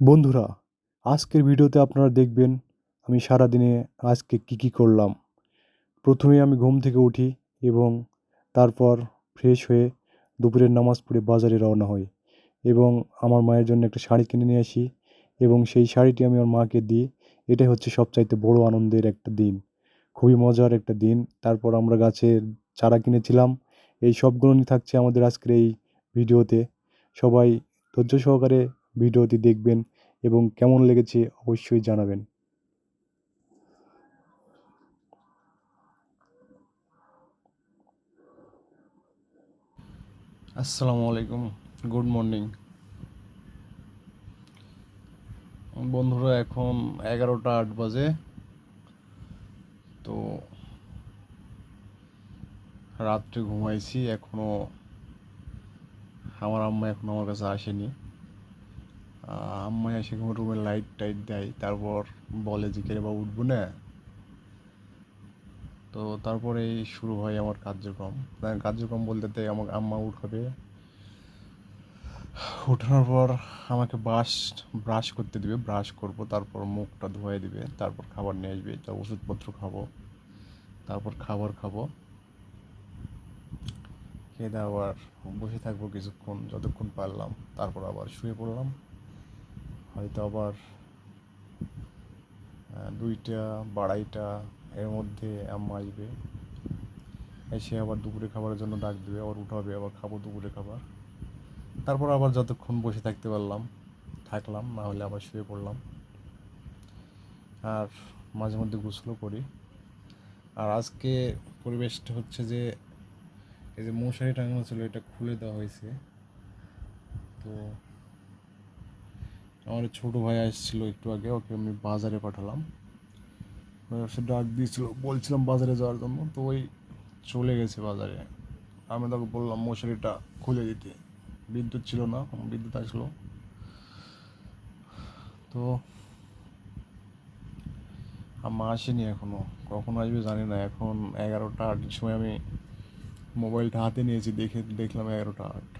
বন্ধুরা, আজকের ভিডিওতে আপনারা দেখবেন আমি সারাদিনে আজকে কী কী করলাম। প্রথমে আমি ঘুম থেকে উঠি এবং তারপর ফ্রেশ হয়ে দুপুরের নামাজ পড়ে বাজারে রওনা হই এবং আমার মায়ের জন্য একটা শাড়ি কিনে নিয়ে আসি এবং সেই শাড়িটি আমি আমার মাকে দিই। এটাই হচ্ছে সবচাইতে বড় আনন্দের একটা দিন, খুবই মজার একটা দিন। তারপর আমরা গাছের চারা কিনেছিলাম, এই সবগুলো নিয়ে থাকছে আমাদের আজকের এই ভিডিওতে। সবাই ধৈর্য সহকারে ভিডিওটি দেখবেন এবং কেমন লেগেছে অবশ্যই জানাবেন। আসসালামু আলাইকুম, গুড মর্নিং। বন্ধুরা, এখন এগারোটা আট বাজে। তো রাত্রে ঘুমাইছি, এখনও আমার আম্মা এখনও আমার কাছে আসেনি। আহ, আম্মা এসে রুমে লাইট টাইট দেয় তারপর বলে যে কেরে বাবু উঠবো না? তো তারপরেই শুরু হয় আমার কার্যক্রম। কার্যক্রম বলতে আমার আম্মা উঠাবে। ওঠানোর পর আমাকে ব্রাশ ব্রাশ করতে দিবে ব্রাশ করব তারপর মুখটা ধুয়ে দিবে তারপর খাবার নিয়ে আসবে তা ওষুধপত্র খাব তারপর খাবার খাব। খেয়ে আবার বসে থাকব কিছুক্ষণ যতক্ষণ পারলাম তারপর আবার শুয়ে পড়লাম। হয়তো আবার দুইটা, বাড়াইটা, এর মধ্যে আম্মা আসবে। এসে আবার দুপুরে খাবারের জন্য ডাক দেবে, আবার উঠাবে, আবার খাব দুপুরে খাবার। তারপর আবার যতক্ষণ বসে থাকতে পারলাম, থাকলাম, না হলে আবার শুয়ে পড়লাম। আর মাঝে মধ্যে গোসলও করি। আর আজকে পরিবেশটা হচ্ছে যে, এই যে মশারি টাঙানো ছিল, এটা খুলে দেওয়া হয়েছে। তো আমার ছোট ভাই আসছিল একটু আগে, ওকে আমি বাজারে পাঠালাম। সে ডাক দিয়েছিল, বলছিলাম বাজারে যাওয়ার জন্য, তো ওই চলে গেছে বাজারে। আমি তাকে বললাম, মশারিটা খুলে দিতে। বিদ্যুৎ ছিল না বিদ্যুৎ আসলো। তো আম্মা আসেনি এখনও। কখন আসবে জানি না। এখন এগারোটা আটের সময় আমি মোবাইলটা হাতে নিয়েছি, দেখে দেখলাম এগারোটা আট।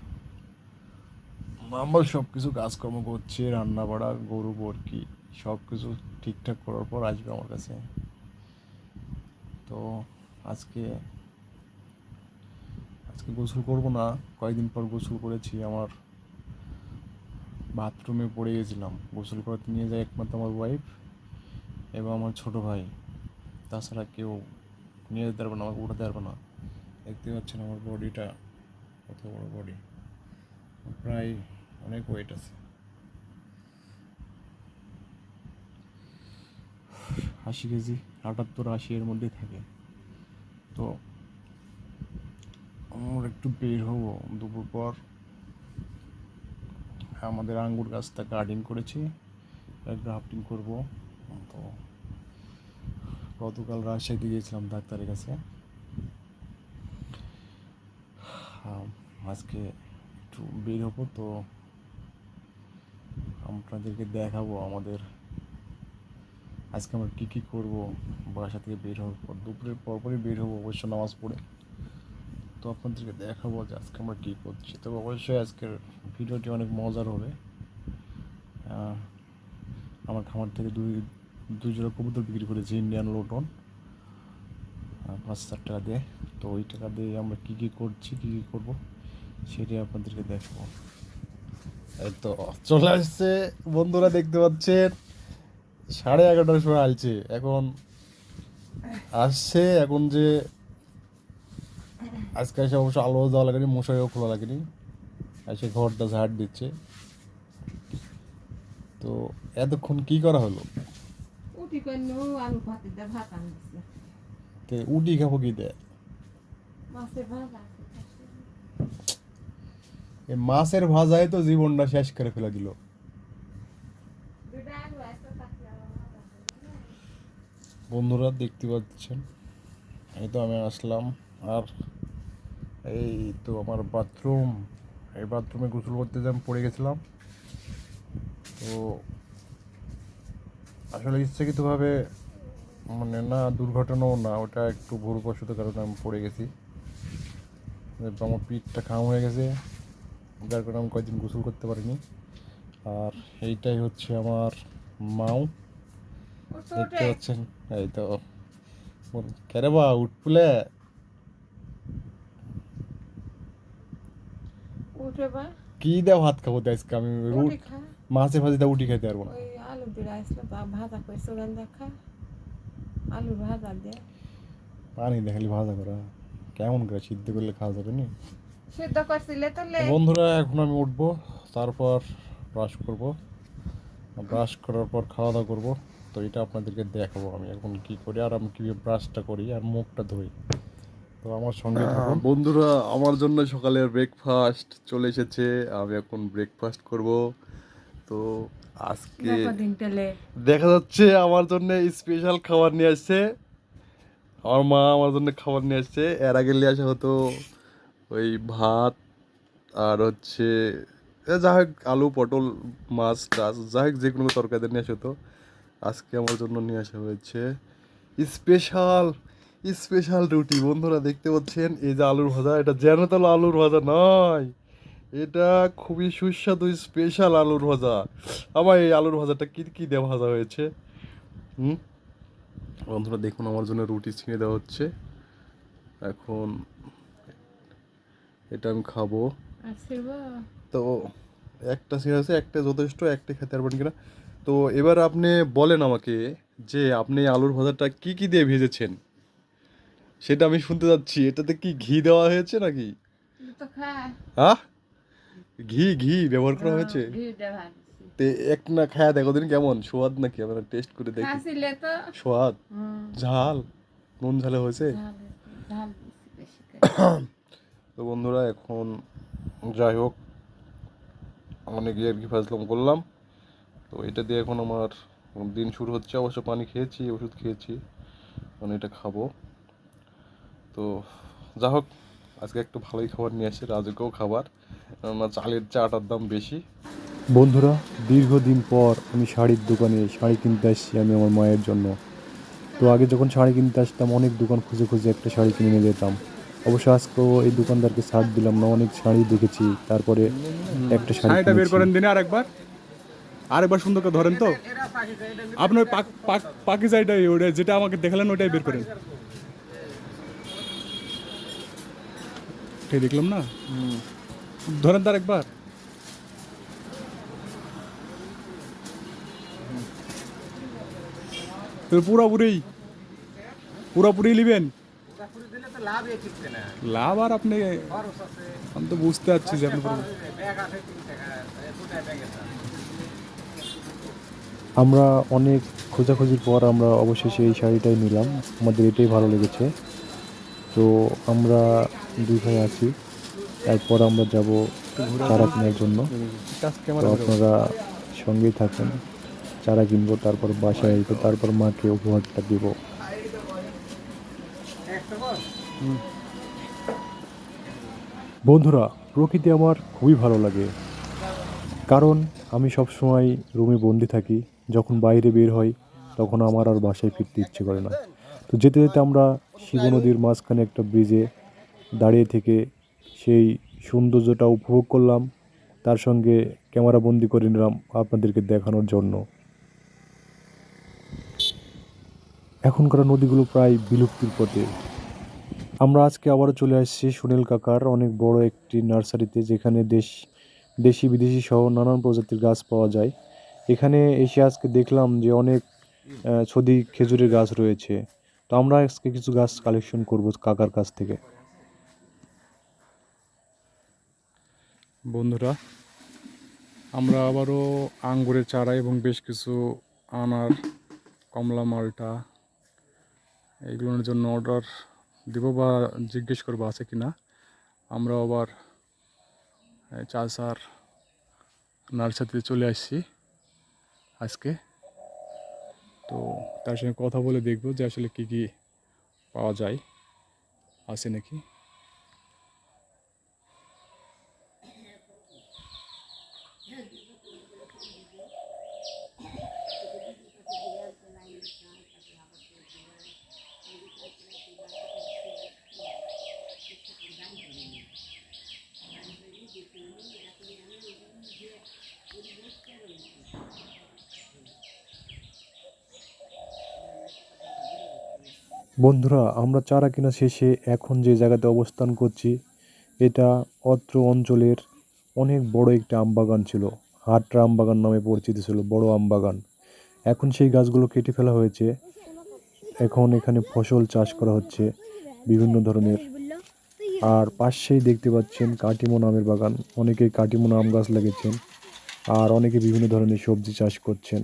আমার সব কিছু কাজকর্ম করছে রান্না বাড়া গরু, বরকি সব কিছু ঠিকঠাক করার পর আসবে আমার কাছে। তো আজকে আজকে গোসল করব না, কয়েকদিন পর গোসল করেছি, আমার বাথরুমে পড়ে গেছিলাম। গোসল করাতে নিয়ে যায় একমাত্র আমার ওয়াইফ এবং আমার ছোট ভাই। তাছাড়া কেউ নিয়ে যেতে পারবে না, আমাকে উঠাতে পারবে না। দেখতে পাচ্ছেন আমার বডিটা কত বড় বডি প্রায় অনেক ওয়েট আছে। আশি কেজি, আটাত্তর, আশি এর মধ্যে থাকে। তো আমরা একটু বের হব দুপুর পর। আমাদের আঙ্গুর গাছটা গার্ডেন করেছি গ্রাফটিং করব। তো গতকাল রাজশাহীতে গিয়েছিলাম ডাক্তারের কাছে। আজকে একটু বের হব, তো আপনাদেরকে দেখাবো আমাদের আজকে আমরা কী কী করব, বাসা থেকে বের হওয়ার পর, দুপুরের পরপরই বের হব অবশ্য নামাজ পড়ে। তো আপনাদেরকে দেখাবো যে আজকে আমরা কী করছি। তবে অবশ্যই আজকের ভিডিওটি অনেক মজার হবে। আমার খামার থেকে দুই দুই জোড়া কবুতর বিক্রি করেছি ইন্ডিয়ান লোটন পাঁচ হাজার টাকা দিয়ে। তো ওই টাকা দিয়ে আমরা কী কী করছি, কী কী করব, সেটাই আপনাদেরকে দেখাবো। তো চলে আসছে বন্ধুরা দেখতে পাচ্ছেন সাড়ে এগারোটার সময় আসছে এখন আসছে এখন যে আজকে এসে অবশ্য আলো দেওয়া লাগেনি মশারিও খোলা লাগেনি। এসে ঘরটা ঝাড় দিচ্ছে। তো এতক্ষণ কি করা হলো? উটি খাব কি দেয় এই মাছের ভাজায় তো জীবনটা শেষ করে ফেলে দিল। বন্ধুরা দেখতে পাচ্ছেন? এই তো আমি আসলাম, আর এই তো আমার বাথরুম। এই বাথরুমে গোসল করতে যে আমি পড়ে গেছিলাম, তো আসলে ইচ্ছাকৃতভাবে মানে না, দুর্ঘটনাও না, ওটা একটু ভুলবশত কারণে আমি পড়ে গেছি। আমার পিঠটা খাম হয়ে গেছে। যার কারণে আমি কয়েকদিন গোসল করতে পারিনি। আর এইটাই হচ্ছে আমার মাও। দেখতে পাচ্ছেন? এই তো। কেরে বা উঠপুলে কি দেও ভাত খাব তো আজকে? আমি রুট মাছে ভাজি দেওয়া উঠি খাইতে পারব না। আলু তা ভাজা করে সুগান দেখা আলু ভাজা দিয়ে পানি দেখালি ভাজা করা। কেমন করে সিদ্ধ করলে খাওয়া যাবে না? সিদ্ধ করছিলে তো লে বন্ধুরা এখন আমি উঠবো তারপর ব্রাশ করব। ব্রাশ করার পর খাওয়া দাওয়া করব। তো এটা আপনাদেরকে দেখাবো আমি এখন কি করি আর আমি কীভাবে ব্রাশটা করি আর মুখটা ধুই। তো আমার সঙ্গে বন্ধুরা আমার জন্য সকালের ব্রেকফাস্ট চলে এসেছে। আমি এখন ব্রেকফাস্ট করব। তো আজকে দেখা যাচ্ছে আমার জন্য স্পেশাল খাবার নিয়ে আসছে। আমার মা আমার জন্য খাবার নিয়ে আসছে। এর আগে নিয়ে আসা হতো ওই ভাত আর হচ্ছে যা হোক আলু, পটল, মাছ টাছ যা হোক যে কোনো তরকারি নিয়ে আসতো আজকে আমার জন্য নিয়ে আসা হয়েছে স্পেশাল স্পেশাল রুটি। বন্ধুরা দেখতে পাচ্ছেন, এই যে আলুর ভাজা, এটা যেন তাহলে আলুর ভাজা নয়। এটা খুবই সুস্বাদু স্পেশাল আলুর ভাজা। আমার এই আলুর ভাজাটা কী কী দিয়ে ভাজা হয়েছে? হুম? বন্ধুরা দেখুন, আমার জন্য রুটি ছিঁড়ে দেওয়া হচ্ছে। এখন এটা আমি খাব। তো একটা আছে একটা যথেষ্ট একটা খেতে পারবেন কিনা? তো এবার আপনি বলেন আমাকে যে আপনি আলুর ভাজাটা কি কি দিয়ে ভেজেছেন? সেটা আমি শুনতে যাচ্ছি। এটাতে কি ঘি দেওয়া হয়েছে নাকি? হ্যাঁ ঘি ঘি ব্যবহার করা হয়েছে? ঘি তে এক না খায়া দেখো দিন কেমন। স্বাদ নাকি? আমরা টেস্ট করে দেখি। স্বাদ ঝাল? নুন ঝালে হয়েছে? তো বন্ধুরা, এখন যাই হোক, অনেক আর কি ফাজলাম করলাম। তো এটা দিয়ে এখন আমার দিন শুরু হচ্ছে। অবশ্য পানি খেয়েছি, ওষুধ খেয়েছি, এখন এটা খাব। তো যা হোক, আজকে একটু ভালোই খাবার নিয়ে আসছে রাজকীয় খাবার। কেননা চালের চা আটার দাম বেশি। বন্ধুরা, দীর্ঘদিন পর আমি শাড়ির দোকানে শাড়ি কিনতে আসছি আমি আমার মায়ের জন্য। তো আগে যখন শাড়ি কিনতে আসতাম, অনেক দোকান খুঁজে খুঁজে একটা শাড়ি কিনে নিয়ে যেতাম। অবশ্য আজকেও এই দোকানদারকে ছাড় দিলাম না অনেক শাড়ি দেখেছি তারপরে একটা শাড়ি শাড়িটা বের করেন দিনে আরেকবার। আরেকবার সুন্দর করে ধরেন তো। আপনার পাক পাক পাকি শাড়িটাই ওটা যেটা আমাকে দেখালেন ওটাই বের করেন। ঠিক দেখলাম না? ধরেন তার একবার পুরোপুরি পুরোপুরি নেবেন? লাভ আর আপনি আমি তো বুঝতে পারছি যে আপনি আমরা অনেক খোঁজাখুঁজির পর আমরা অবশেষে এই শাড়িটাই নিলাম। আমাদের এটাই ভালো লেগেছে। তো আমরা দুই ভাই আছি। এরপর আমরা যাব চারা কেনার জন্য। তো আপনারা সঙ্গেই থাকেন। চারা কিনবো তারপর বাসায় আসব তারপর মাকে উপহারটা দিব। বন্ধুরা, প্রকৃতি আমার খুবই ভালো লাগে। কারণ আমি সব সময় রুমে বন্দি থাকি, যখন বাইরে বের হই, তখন আমার আর বাসায় ফিরতে ইচ্ছে করে না। তো যেতে যেতে আমরা শিব নদীর মাঝখানে একটা ব্রিজে দাঁড়িয়ে থেকে সেই সৌন্দর্যটা উপভোগ করলাম। তার সঙ্গে ক্যামেরা বন্দি করে নিলাম আপনাদেরকে দেখানোর জন্য। এখনকার নদীগুলো প্রায় বিলুপ্তির পথে। আমরা আজকে আবারও চলে আসছি সুনীল কাকার অনেক বড় একটি নার্সারিতে, যেখানে দেশ, দেশি বিদেশি সহ নানান প্রজাতির গাছ পাওয়া যায়। এখানে এসে আজকে দেখলাম যে অনেক ছদি খেজুরের গাছ রয়েছে। তো আমরা আজকে কিছু গাছ কালেকশন করব কাকার কাছ থেকে। বন্ধুরা, আমরা আবারও আঙ্গুরের চারা এবং বেশ কিছু আনার কমলা মালটা, এগুলোর জন্য অর্ডার দিব বা জিজ্ঞেস করব আছে কি না। আমরা আবার চাষার নার্সারিতে চলে আসছি আজকে। তো তার সঙ্গে কথা বলে দেখব যে আসলে কি কি পাওয়া যায়, আছে নাকি। বন্ধুরা, আমরা চারা কেনা শেষে এখন যে জায়গাতে অবস্থান করছি, এটা অত্র অঞ্চলের অনেক বড় একটা আমবাগান ছিল। হাটরা আমবাগান নামে পরিচিত ছিল, বড় আমবাগান। এখন সেই গাছগুলো কেটে ফেলা হয়েছে। এখন এখানে ফসল চাষ করা হচ্ছে বিভিন্ন ধরনের। আর পাশেই দেখতে পাচ্ছেন কাটিমন আমের বাগান। অনেকে কাটিমন আম গাছ লাগিয়েছেন, আর অনেকে বিভিন্ন ধরনের সবজি চাষ করছেন।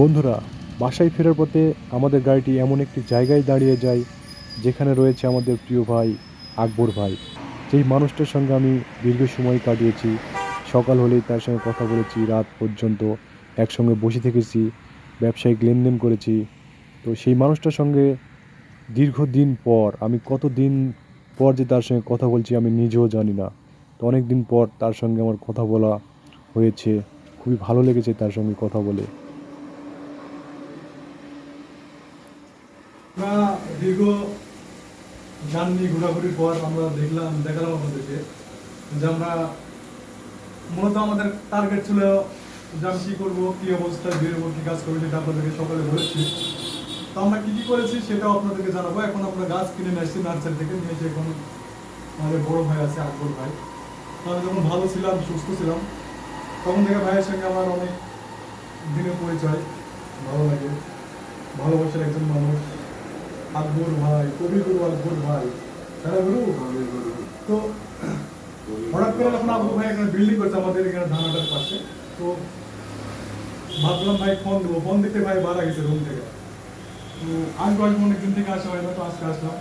বন্ধুরা, বাসায় ফেরার পথে আমাদের গাড়িটি এমন একটি জায়গায় দাঁড়িয়ে যায় যেখানে রয়েছে আমাদের প্রিয় ভাই, আকবর ভাই। যেই মানুষটার সঙ্গে আমি দীর্ঘ সময় কাটিয়েছি, সকাল হলেই তার সঙ্গে কথা বলেছি, রাত পর্যন্ত একসঙ্গে বসে থেকেছি, ব্যবসায়িক লেনদেন করেছি। তো সেই মানুষটার সঙ্গে দীর্ঘদিন পর, আমি কত দিন পর যে তার সঙ্গে কথা বলছি আমি নিজেও জানি না। তো অনেক দিন পর তার সঙ্গে আমার কথা বলা হয়েছে, খুবই ভালো লেগেছে তার সঙ্গে কথা বলে আমরা দীর্ঘ জার্নি ঘোরাঘুরির পর আমরা দেখলাম, দেখালাম আপনাদেরকে যে আমরা মূলত আমাদের টার্গেট ছিল যে আমি কী করব, কী অবস্থায় বেরোবো কী কাজ করব সেটা আপনাদেরকে সকালে বলেছি। তো আমরা কী কী করেছি সেটাও আপনাদেরকে জানাব। এখন আমরা গাছ কিনে নিয়ে আসছি নার্সারি থেকে, নিয়ে এসে এখন আমাদের বড় ভাই আছে, আকবর ভাই। আমি যখন ভালো ছিলাম, সুস্থ ছিলাম, তখন থেকে ভাইয়ের সঙ্গে আমার অনেক দিনের পরিচয়, ভালো লাগে। ভালোবাসার একজন মানুষ। আকবর ভাই, কবিগুরু আকবর ভাই গুরু? তো হঠাৎ করে যখন আকবর ভাই এখানে বিল্ডিং করছে আমাদের এখানে ধানাটার পাশে, তো ভাবলাম ভাই ফোন দেবো। ফোন দেখতে ভাই মারা গেছে রুম থেকে। তো আজ কয়েক অনেকদিন থেকে আসা হয় না, তো আজকে আসলাম।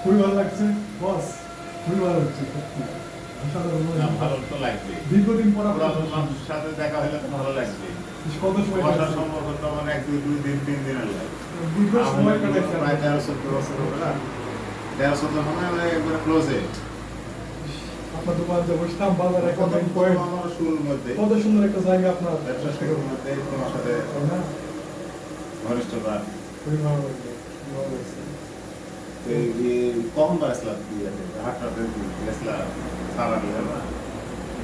খুবই ভালো লাগছে। বস, খুবই ভালো লাগছে। দীর্ঘদিন পর সাথে দেখা হলে তো ভালো লাগবে। কত সময় বসার কাটাইছে? সম্পর্কটা এক দুই দুই দিন তিন দিনের লাগে দীর্ঘ সময় কাটাইছে প্রায় তেরো চোদ্দ বছর হবে না? তেরো চোদ্দ আমরা একবারে ক্লোজে আপনার দোকান যে বসতাম বাজারে কত পয়েন্ট আমার শুরুর মধ্যে? কত সুন্দর একটা জায়গা আপনার ব্যবসা শুরুর মধ্যে তোমার সাথে তাই না? ঘনিষ্ঠতা খুবই ভালো লাগছে। কখন হাটটাতে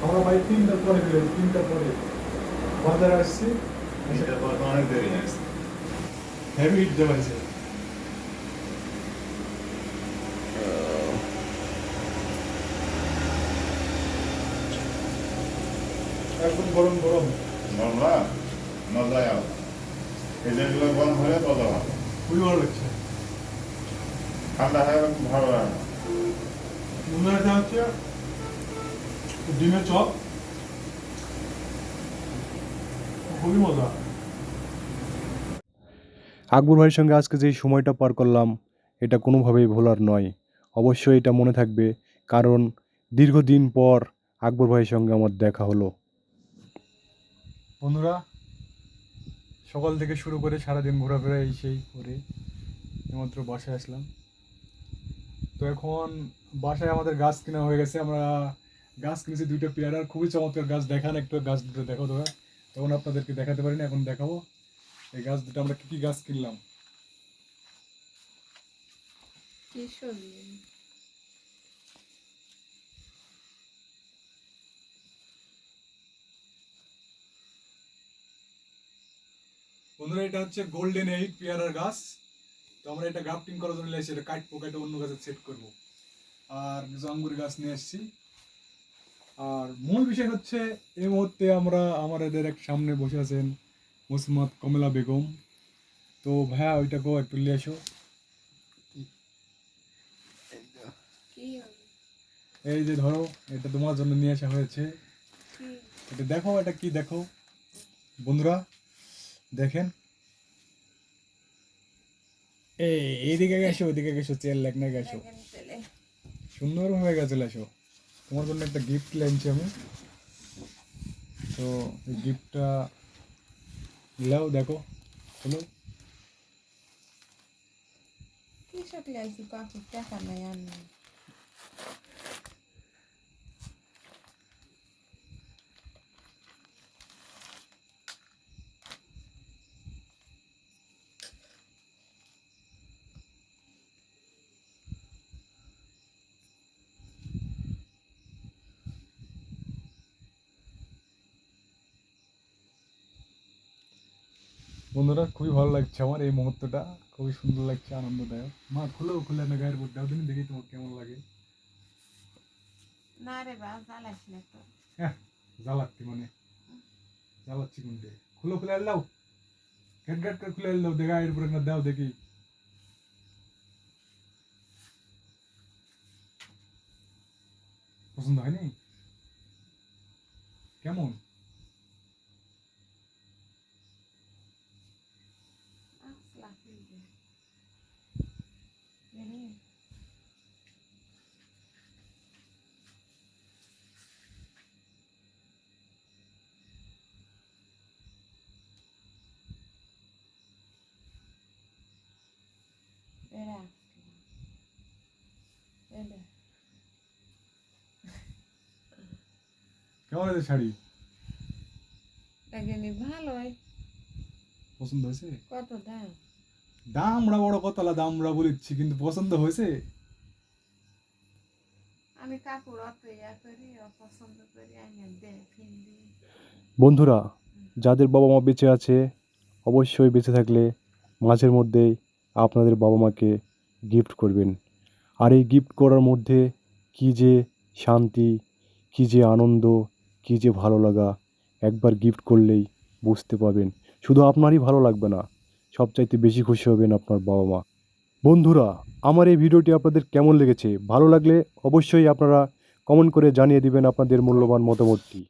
আমরা ভাই তিনটার পরে বেরোই তিনটার পরে বাজারে আসছি। পর অনেক দেরি হয়েছে। হেভি হিট একদম গরম গরম। নর্মা মজায় আও এই যেগুলো গরম হলে তত ভালো খুবই ভালো লাগছে। ঠান্ডা হয়ে ভালো লাগে। মনে হয় হচ্ছে ডিমের চপ। খুবই মজা। আকবর ভাইয়ের সঙ্গে আজকে যেই সময়টা পার করলাম এটা কোনোভাবেই ভোলার নয়। অবশ্যই এটা মনে থাকবে কারণ দীর্ঘদিন পর আকবর ভাইয়ের সঙ্গে আমার দেখা হলো। বন্ধুরা সকাল থেকে শুরু করে সারাদিন ঘোরাফেরা এই সেই করে এইমাত্র বাসায় আসলাম। তো এখন বাসায় আমাদের গাছ কেনা হয়ে গেছে আমরা গাছ কিনেছি দুইটা পেয়ারার খুবই চমৎকার গাছ। দেখান একটু গাছ দুটো দেখো তোরা তখন আপনাদেরকে দেখাতে পারি না এখন দেখাবো। এই গাছ দুটো আমরা কি কি গাছ কিনলাম? বন্ধুরা এটা হচ্ছে গোল্ডেন এইট পেয়ারার গাছ। তো আমরা এটা গ্রাফটিং করার জন্য এসেছি। এটা কাটবো কেটে অন্য গাছে সেট করব। আর কিছু আঙ্গুর গাছ নিয়ে এসেছি। আর মূল বিষয় হচ্ছে এই মুহূর্তে আমরা আমাদের এক সামনে বসে আছেন মুসমাত কমলা বেগম। তো ভাইয়া ওইটাকেও একটু নিয়ে আসো। এই যে ধরো এটা তোমার জন্য নিয়ে আসা হয়েছে। এটা দেখো এটা কি দেখো? বন্ধুরা দেখেন। এই এইদিকে গেছো ওইদিকে গেছো চেয়ার লেখনা গেছো। ছেলে সুন্দরভাবে গেছে আসো তোমার জন্য একটা গিফট লাইনছি আমি। তো এই গিফটটা লাও দেখো, চলো। কি সব লাগছে পাখির টাকা নাই আমি বন্ধুরা খুবই ভালো লাগছে আমার এই মুহূর্তটা। খুবই সুন্দর লাগছে আনন্দদায়ক। মা খুলো খুলে না গায়ের উপর দাও দিন দেখি তোমার কেমন লাগে। না রে বা জ্বালাস না তো। হ্যাঁ জ্বালাচ্ছি মানে। জ্বালাচ্ছি কোনটে খুলো গেট করে খুলে আল্লাও দেখা এর উপরে না দাও দেখি। পছন্দ হয়নি? কেমন আসলা ফিরবে জানি এরা এরা কেমন শাড়ি? এখানে ভালোই। পছন্দ হয়েছে? কত দাম? দামরা বড় কতলা দামরা বলেছি কিন্তু পছন্দ হয়েছে? আমি কাপড় অত ইয়া করি অপছন্দ করি আমি দেখ বন্ধুরা যাদের বাবা মা বেঁচে আছে অবশ্যই বেঁচে থাকলে মাঝের মধ্যেই আপনাদের বাবা মাকে গিফট করবেন। আর এই গিফট করার মধ্যে কী যে শান্তি কী যে আনন্দ কী যে ভালো লাগা, একবার গিফট করলেই বুঝতে পাবেন শুধু আপনারই ভালো লাগবে না, সবচাইতে বেশি খুশি হবেন আপনার বাবা মা বন্ধুরা, আমার এই ভিডিওটি আপনাদের কেমন লেগেছে? ভালো লাগলে অবশ্যই আপনারা কমেন্ট করে জানিয়ে দিবেন আপনাদের মূল্যবান মতামতটি।